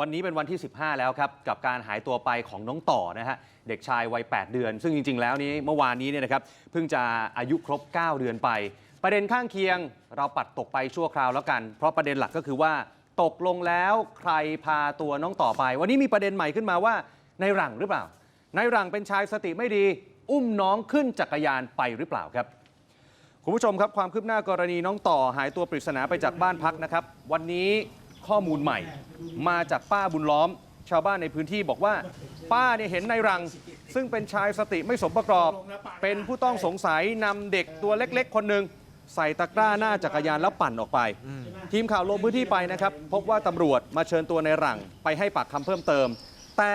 วันนี้เป็นวันที่ 15 แล้วครับ กับการหายตัวไปของน้องต่อนะฮะ เด็กชายวัย 8 เดือน ซึ่งจริง ๆ แล้วนี้เมื่อวานนี้เนี่ยนะครับเพิ่งจะอายุครบ 9 เดือนไป ประเด็นข้างเคียงเราปัดตกไปชั่วคราวแล้วกัน เพราะประเด็นหลักก็คือว่าตกลงแล้วใครพาตัวน้องต่อไป วันนี้มีประเด็นใหม่ขึ้นมาว่าในหลังหรือเปล่า ในหลังเป็นชายสติไม่ดี อุ้มน้องขึ้นจักรยานไปหรือเปล่าครับคุณผู้ชมครับความคืบหน้ากรณีน้องต่อหายตัวปริศนาไปจากบ้านพักนะครับ วันนี้ ข้อมูลใหม่ มาจากป้าบุญล้อม ชาวบ้านในพื้นที่บอกว่า ป้าเนี่ยเห็นในรัง ซึ่งเป็นชายสติไม่สมประกอบ เป็นผู้ต้องสงสัยนำเด็กตัวเล็ก ๆ คนหนึ่งใส่ตะกร้าหน้าจักรยานแล้วปั่นออกไป ทีมข่าวลงพื้นที่ไปนะครับ พบว่าตำรวจมาเชิญตัวในหลังไปให้ปากคำเพิ่มเติม แต่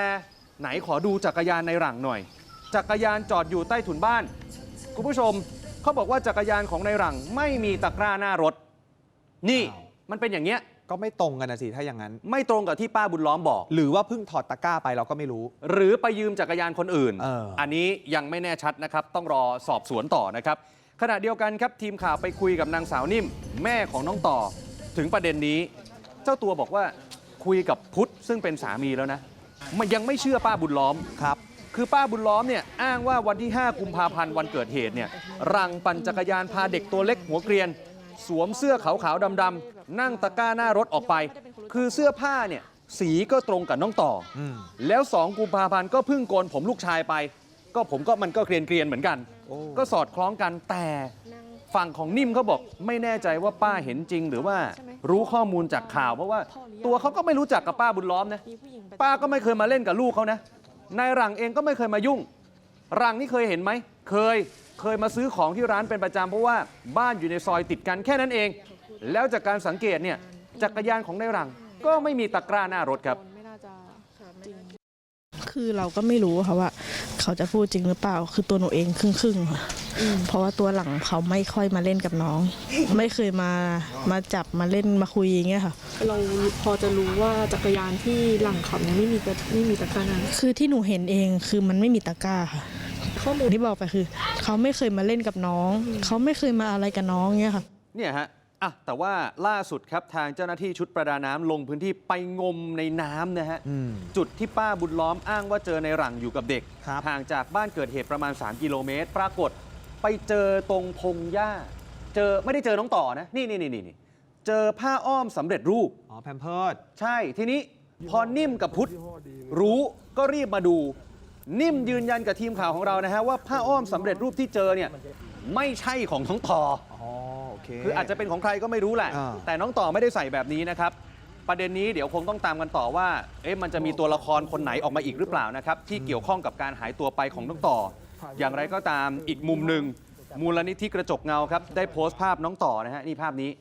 ไหนขอดูจักรยานในหลังหน่อย จักรยานจอดอยู่ใต้ถุนบ้าน คุณผู้ชมเขาบอกว่าจักรยานของในหลังไม่มีตะกร้าหน้ารถ นี่มันเป็นอย่างเงี้ย ก็ไม่ตรงกันนะสิถ้าอย่างนั้น ไม่ตรงกับที่ป้าบุญล้อมบอก หรือว่าเพิ่งถอดตะกร้าไปเราก็ไม่รู้ หรือไปยืมจักรยานคนอื่นเอออันนี้ยังไม่แน่ชัดนะครับ ต้องรอสอบสวนต่อนะครับ ขณะเดียวกันครับทีมข่าวไปคุยกับนางสาวนิ่ม แม่ของน้องต่อ ถึงประเด็นนี้ เจ้าตัวบอกว่าคุยกับพุทธซึ่งเป็นสามีแล้วนะมันยังไม่เชื่อป้าบุญล้อมครับคือป้าบุญล้อมเนี่ยอ้างว่าวันที่ 5 กุมภาพันธ์วันเกิดเหตุเนี่ยรังปั่นจักรยานพาเด็กตัวเล็กหัวเกรียน สวมเสื้อขาวๆดำๆนั่งตะกร้าหน้ารถออกไป คือเสื้อผ้าเนี่ยสีก็ตรงกับน้องต่ออมแล้ว2กุมภาพันธ์ก็เพิ่งโกนผมลูกชายไป ก็ผมก็มันก็เกรียนเกรียนๆเหมือนกันโอ้ก็สอดคล้องกันแต่ฝั่งของนิ่มเขาบอกไม่แน่ใจว่าป้าเห็นจริง หรือว่ารู้ข้อมูลจากข่าว เพราะว่าตัวเขาก็ไม่รู้จักกับป้าบุญล้อมนะป้าก็ไม่เคยมาเล่นกับลูกเขานะนายหลังเองก็ไม่เคยมายุ่งหลังนี่เคยเห็นไหม เคยเคยมาซื้อของที่ร้านเป็นประจำเพราะว่าบ้านอยู่ในซอยติดกันแค่นั้นเอง แล้วจากการสังเกตเนี่ยจักรยานของนายหลัง ก็ไม่มีตะกร้าหน้ารถครับ ไม่น่าจะจริง คือเราก็ไม่รู้ค่ะว่า เขาจะพูดจริงหรือเปล่า คือตัวหนูเองครึ่งๆค่ะเพราะว่าตัวหลังเขาไม่ค่อยมาเล่นกับน้อง ไม่เคยมามาจับมาเล่นมาคุยอย่างเงี้ยค่ะ เราพอจะรู้ว่าจักรยานที่หลังขับเนี่ยไม่มีตะไม่มีตะกร้านั้นคือที่หนูเห็นเองคือมันไม่มีตะกร้าค่ะ ข้อมูลที่บอกไปคือ เขาไม่เคยมาเล่นกับน้อง เขาไม่เคยมาอะไรกับน้องเงี้ยค่ะเนี่ยฮะอะแต่ว่าล่าสุดครับทางเจ้าหน้าที่ชุดประดาน้ำลงพื้นที่ไปงมในน้ำนะฮะ อืม จุดที่ป้าบุญล้อมอ้างว่าเจอในหลังอยู่กับเด็ก ครับ ห่างจากบ้านเกิดเหตุประมาณ 3 กิโลเมตร ปรากฏไปเจอตรงพงหญ้า เจอไม่ได้เจอน้องต่อนะ นี่นี่นี่นี่เจอผ้าอ้อมสำเร็จรูป อ๋อแพมเพิร์ด ใช่ทีนี้พอนิ่มกับพุทธรู้ก็รีบมาดู นิ่มยืนยันกับทีมข่าวของเรานะฮะว่าผ้าอ้อมสำเร็จรูปที่เจอเนี่ยไม่ใช่ของน้องต่ออ๋อโอเค คืออาจจะเป็นของใครก็ไม่รู้แหละ อ่า แต่น้องต่อไม่ได้ใส่แบบนี้นะครับ ประเด็นนี้เดี๋ยวคงต้องตามกันต่อว่า เอ๊ะมันจะมีตัวละครคนไหนออกมาอีกหรือเปล่านะครับ ที่เกี่ยวข้องกับการหายตัวไปของน้องต่อ อย่างไรก็ตามอีกมุมหนึ่งมูลนิธิกระจกเงาครับ ได้โพสต์ภาพน้องต่อนะฮะนี่ภาพนี้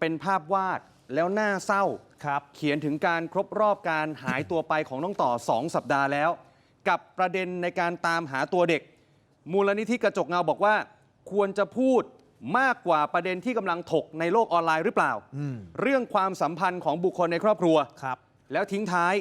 เป็นภาพวาดแล้วน่าเศร้า ครับ เขียนถึงการครบรอบการหายตัวไปของน้องต่อ 2 สัปดาห์แล้ว กับประเด็นในการตามหาตัวเด็ก มูลนิธิกระจกเงาบอกว่า ควรจะพูดมากกว่าประเด็นที่กำลังถกในโลกออนไลน์หรือเปล่าอืมเรื่องความสัมพันธ์ของบุคคลในครอบครัวครับ แล้วทิ้งท้าย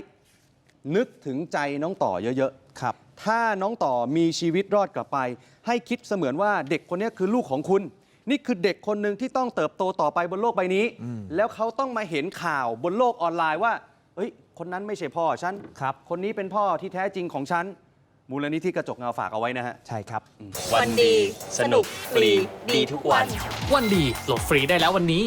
นึกถึงใจน้องต่อเยอะครับๆถ้าน้องต่อมีชีวิตรอดกลับไป ให้คิดเสมือนว่าเด็กคนนี้คือลูกของคุณ นี่คือเด็กคนหนึ่งที่ต้องเติบโตต่อไปบนโลกใบนี้อืมแล้วเขาต้องมาเห็นข่าวบนโลกออนไลน์ว่าเฮ้ย คนนั้นไม่ใช่พ่อฉันครับ คนนี้เป็นพ่อที่แท้จริงของฉัน มูลนิธิกระจกเงาฝากเอาไว้นะฮะ ใช่ครับ วันดี สนุกฟรีดีทุกวัน วันดีโหลดฟรีได้แล้ววันนี้